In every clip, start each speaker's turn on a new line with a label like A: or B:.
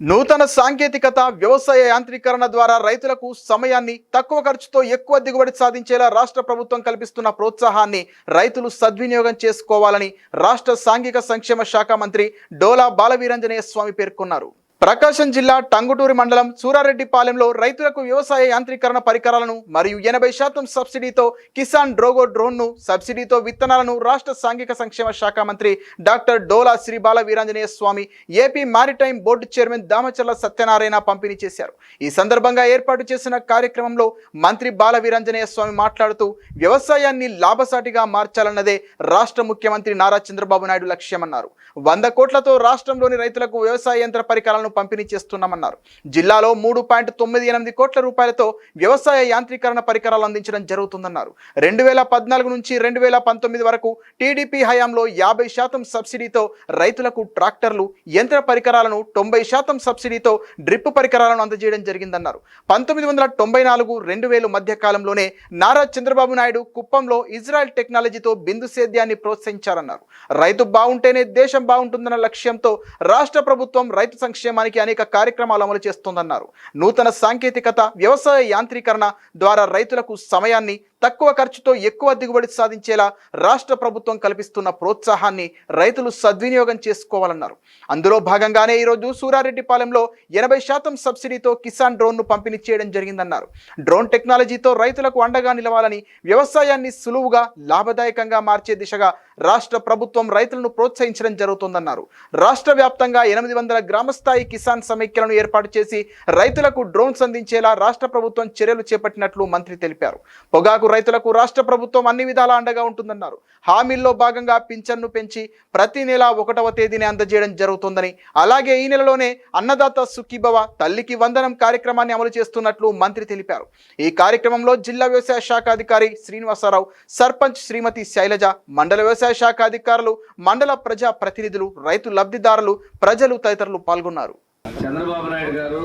A: నూతన సాంకేతికత వ్యవసాయ యాంత్రీకరణ ద్వారా రైతులకు సమయాన్ని తక్కువ ఖర్చుతో ఎక్కువ దిగుబడి సాధించేలా రాష్ట్ర ప్రభుత్వం కల్పిస్తున్న ప్రోత్సాహాన్ని రైతులు సద్వినియోగం చేసుకోవాలని రాష్ట్ర సాంఘిక సంక్షేమ శాఖ మంత్రి డోలా బాలవీరంజనేయ స్వామి పేర్కొన్నారు. ప్రకాశం జిల్లా టంగుటూరి మండలం సూరారెడ్డిపాలెంలో రైతులకు వ్యవసాయ యాంత్రీకరణ పరికరాలను మరియు ఎనభై శాతం సబ్సిడీతో కిసాన్ డ్రోగో డ్రోన్ను సబ్సిడీతో విత్తనాలను రాష్ట్ర సాంఘిక సంక్షేమ శాఖ మంత్రి doctor Dola Shri Bala Veeranjaneya Swamy AP maritime board chairman Damacharla Satyanarayana పంపిణీ చేశారు. ఈ సందర్భంగా ఏర్పాటు చేసిన కార్యక్రమంలో మంత్రి బాల వీరాంజనేయ స్వామి మాట్లాడుతూ వ్యవసాయాన్ని లాభసాటిగా మార్చాలన్నదే రాష్ట్ర ముఖ్యమంత్రి నారా చంద్రబాబు నాయుడు లక్ష్యమన్నారు. వంద కోట్లతో రాష్ట్రంలోని రైతులకు వ్యవసాయ యంత్ర పరికరాలను పంపిణీ చేస్తున్నామన్నారు. జిల్లాలో మూడు పాయింట్ తొమ్మిది ఎనిమిది కోట్ల రూపాయలతో వ్యవసాయ యాంత్రీకరణ పరికరాలు అందించడం జరుగుతుందన్నారు. రెండు వేల పద్నాలుగు నుంచి రెండు వేల పంతొమ్మిది వరకు టీడీపీ హయాంలో యాభై శాతం సబ్సిడీతో రైతులకు ట్రాక్టర్లు యంత్ర పరికరాలను తొంభై శాతం సబ్సిడీతో డ్రిప్ పరికరాలను అందజేయడం జరిగిందన్నారు. పంతొమ్మిది వందల తొంభై నాలుగు రెండు వేలు మధ్య కాలంలోనే నారా చంద్రబాబు నాయుడు కుప్పంలో ఇజ్రాయెల్ టెక్నాలజీతో బిందు సేద్యాన్ని ప్రోత్సహించారన్నారు. రైతు బాగుంటేనే దేశం బాగుంటుందన్న లక్ష్యంతో రాష్ట్ర ప్రభుత్వం రైతు సంక్షేమానికి అనేక కార్యక్రమాలు అమలు చేస్తోందన్నారు. నూతన సాంకేతికత వ్యవసాయ యాంత్రీకరణ ద్వారా రైతులకు సమయాన్ని తక్కువ ఖర్చుతో ఎక్కువ దిగుబడి సాధించేలా రాష్ట్ర ప్రభుత్వం కల్పిస్తున్న ప్రోత్సాహాన్ని రైతులు సద్వినియోగం చేసుకోవాలన్నారు. అందులో భాగంగానే ఈరోజు సూరారెడ్డిపాలెంలో ఎనభై శాతం సబ్సిడీతో కిసాన్ డ్రోన్ను పంపిణీ చేయడం జరిగిందన్నారు. డ్రోన్ టెక్నాలజీతో రైతులకు అండగా నిలవాలని వ్యవసాయాన్ని సులువుగా లాభదాయకంగా మార్చే దిశగా రాష్ట్ర ప్రభుత్వం రైతులను ప్రోత్సహించడం జరుగుతోందన్నారు. రాష్ట్ర వ్యాప్తంగా ఎనిమిది వందల గ్రామస్థాయి కిసాన్ సమైక్యలను ఏర్పాటు చేసి రైతులకు డ్రోన్స్ అందించేలా రాష్ట్ర ప్రభుత్వం చర్యలు చేపట్టినట్లు మంత్రి తెలిపారు. పొగాకు రైతులకు రాష్ట్ర ప్రభుత్వం అన్ని విధాలా అండగా ఉంటుందన్నారు. హామీల్లో భాగంగా పింఛన్ను పెంచి ప్రతి నెల ఒకటవ తేదీని అందజేయడం జరుగుతుందని అలాగే ఈ నెలలోనే అన్నదాత సుఖీభవ తల్లికి వందనం కార్యక్రమాన్ని అమలు చేస్తున్నట్లు మంత్రి తెలిపారు. ఈ కార్యక్రమంలో జిల్లా వ్యవసాయ శాఖ అధికారి శ్రీనివాసరావు సర్పంచ్ శ్రీమతి శైలజ మండల వ్యవసాయ శాఖ అధికారులు మండల ప్రజా ప్రతినిధులు రైతు లబ్ధిదారులు ప్రజలు తదితరులు పాల్గొన్నారు.
B: చంద్రబాబు నాయుడు గారు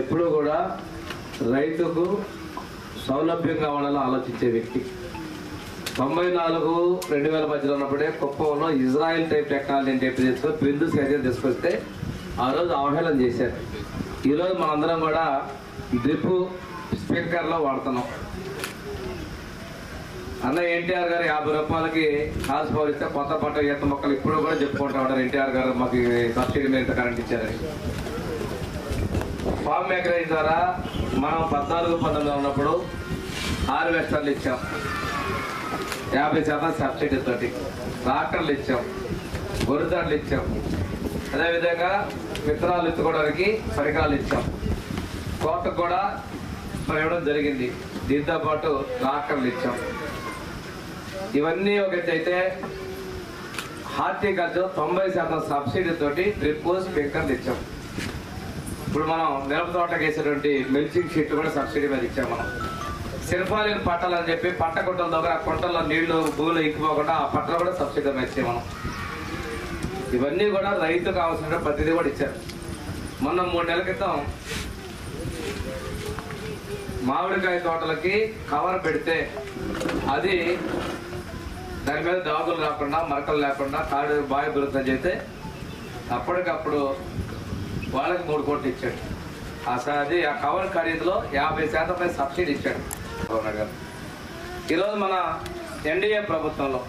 B: ఎప్పుడూ కూడా రైతుకు సౌలభ్యం కావాలని ఆలోచించే వ్యక్తి. తొంభై నాలుగు రెండు వేల మధ్యలో ఉన్నప్పుడే కుప్పంలో ఇజ్రాయెల్ టైప్ టెక్నాలజీ అని చెప్పి తీసుకొని బిందు సేద్యం తీసుకొస్తే ఆ రోజు అవహేళన చేశారు. ఈరోజు మనందరం కూడా డ్రిప్ స్పీకర్లో వాడుతున్నాం. అన్న ఎన్టీఆర్ గారు యాభై రూపాయలకి హాల్స్ పవర్ ఇస్తే కొత్త పంట ఈత మొక్కలు ఇప్పుడు కూడా చెప్పుకుంటా ఉంటారు ఎన్టీఆర్ గారు మాకు సబ్సిడీ మీద కరెంట్ ఇచ్చారని. ఫామ్ మేకరేజ్ ద్వారా మనం పద్నాలుగు పంతొమ్మిది ఉన్నప్పుడు హార్వెస్టర్లు ఇచ్చాం. యాభై శాతం సబ్సిడీ తోటి ట్రాక్టర్లు ఇచ్చాం. గొర్రెదాడులు ఇచ్చాం. అదేవిధంగా విత్తనాలు ఎత్తుకోవడానికి పరికరాలు ఇచ్చాం. కోటకు కూడా మనం ఇవ్వడం జరిగింది. దీంతో పాటు ట్రాక్టర్లు ఇచ్చాం. ఇవన్నీ ఒకటి అయితే హార్టికల్చర్ తొంభై శాతం సబ్సిడీ తోటి డ్రిప్ స్పీకర్లు ఇచ్చాం. ఇప్పుడు మనం మిరప తోటకి వేసేటువంటి మిల్చింగ్ షీట్ కూడా సబ్సిడీ మీద ఇచ్చాం మనం. సిరఫాలిన్ పట్టాలని అని చెప్పి పంట గుంటల దగ్గర ఆ కుంటల్లో నీళ్ళు భూములు ఇంకిపోకుండా ఆ పట్టలు కూడా సబ్సిడీ మీద ఇచ్చాం మనం. ఇవన్నీ కూడా రైతుకు అవసరమైన ప్రతిదీ కూడా ఇచ్చారు. మొన్న మూడు నెలల క్రితం మామిడికాయ తోటలకి కవర్ పెడితే అది దాని మీద దాగులు రాకుండా మరకలు లేకుండా కాడు బావి దొరుకుతుంది చేస్తే అప్పటికప్పుడు వాళ్ళకి మూడు కోట్లు ఇచ్చాడు. ఆ స- అది ఆ కవర్ ఖరీదులో యాభై శాతం పై సబ్సిడీ ఇచ్చాడు గవర్నర్ గారు. ఈరోజు మన ఎన్డీఏ ప్రభుత్వంలో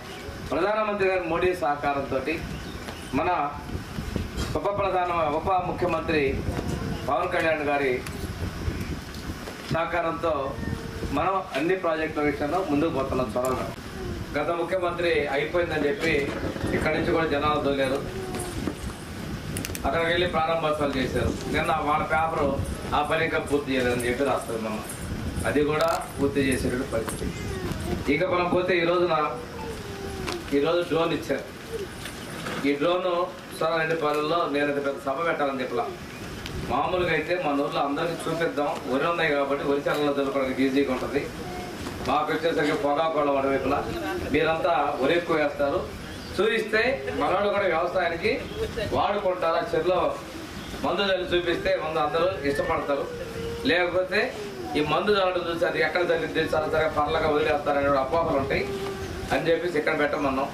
B: ప్రధానమంత్రి గారి మోడీ సహకారంతో మన ఉప ప్రధాన ఉప ముఖ్యమంత్రి పవన్ కళ్యాణ్ గారి సహకారంతో మనం అన్ని ప్రాజెక్టుల విషయంలో ముందుకు పోతున్నాం త్వరగా. గత ముఖ్యమంత్రి అయిపోయిందని చెప్పి ఇక్కడి నుంచి కూడా జనాలు తోలేరు అక్కడికి వెళ్ళి ప్రారంభోత్సవాలు చేశారు. నిన్న వాళ్ళ పేపరు ఆ పని ఇంకా పూర్తి చేయలేదని చెప్పి రాస్తారు మనం. అది కూడా పూర్తి చేసేటువంటి పరిస్థితి. ఇక మనం పోతే ఈ రోజున ఈరోజు డ్రోన్ ఇచ్చారు. ఈ డ్రోన్ రెండు పనుల్లో నేను పెద్ద సభ పెట్టాలని చెప్పలా. మామూలుగా అయితే మన ఊర్లో అందరికీ చూపిద్దాం. వరి ఉన్నాయి కాబట్టి వరి చాలలో దొరకడానికి ఈజీగా ఉంటుంది. మాకు వచ్చేసరికి పొగాకోళ్ళ వడవైపులా మీరంతా వరి ఎక్కువ వేస్తారు. చూపిస్తే మనోడు కూడా వ్యవసాయానికి వాడుకుంటారు? ఆ చెరులో మందు చల్లి చూపిస్తే మందు అందరూ ఇష్టపడతారు. లేకపోతే ఈ మందు చల్లడం చూసి అది ఎక్కడ చల్లి తెలుసు సరే పండ్లగా వదిలేస్తారనే అపోహలు ఉంటాయి అని చెప్పేసి ఇక్కడ పెట్టమన్నాం.